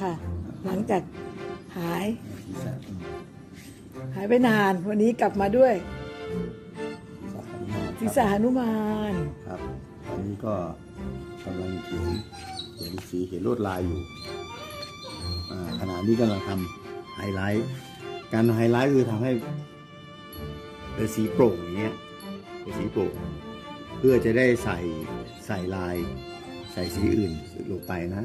ค่ะ หลังจากหายศีรษะอืมหายไปนาน วันนี้กลับมาด้วยศีรษะหนุมานศีรษะหนุมานครับตอนนี้ก็กำลังเขียนเขียนสีเขียนลวดลายอยู่อ่าขณะนี้กำลังทำไฮไลท์ การไฮไลท์คือทำให้เป็นสีโปร่งอย่างเงี้ยเป็นสีโปร่งเพื่อจะได้ใส่ใส่ลายใส่สีอื่นลงไปนะ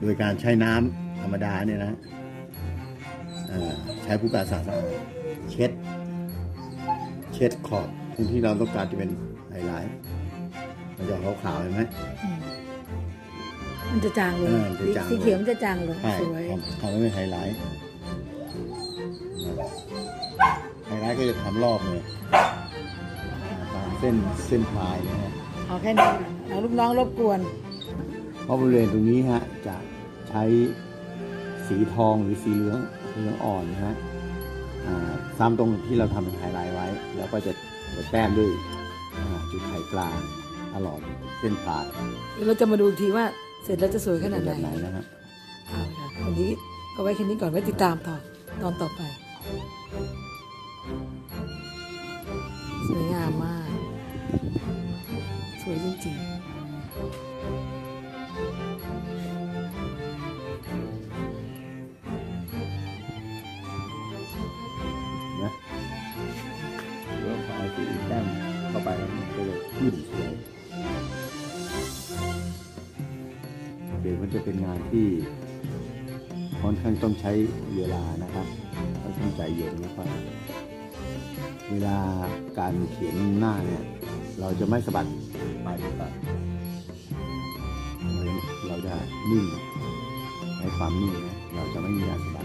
โดยการใช้น้ำธรรมดาเนี่ยนะเอ่อใช้ผู้การสะอาดเช็ด เช็ดขอบตรงที่เราต้องการจะเป็นไฮไลท์มันจะขาวๆเห็นไหมอืมมันจะจางลงเออมันจะจางลงสีเขียวมันจะจางลงใช่สวยทำให้เป็นไฮไลท์ไฮไลท์ก็จะทำรอบเลยตามเส้นเส้นพายนะฮะเอาแค่นี้ก่อนเอาลูกน้องรบกวน เพราะบริเวณตรงนี้ฮะจะใช้สีทองหรือสีเหลืองเหลืองอ่อนนะฮะอ่าซ้ำตรงที่เราทำเป็นไฮไลท์ไว้ แล้วก็จะจะแต้มด้วยอ่าจุดไข่ปลาตลอดเส้นผ่านเดี๋ยวเราจะมาดูอีกทีว่าเสร็จแล้วจะสวยขนาดเป็นไหนแบบไหนนะฮะเอาละวันนี้ก็ไว้แค่นี้ก่อนไว้ติดตามต่อตอนต่อไป สวยงามมาก สวยจริงน ไปแล้วมันก็จะขึ้นสวยเดี๋ยวมันจะเป็นงานที่ค่อนข้างต้องใช้เวลานะครับต้องใจเย็นนะครับเวลาการเขียนหน้าเนี่ย เราจะไม่สะบัดปลายปากเราจะนิ่งใช้ความนิ่งนะเราจะไม่มีการสะบัด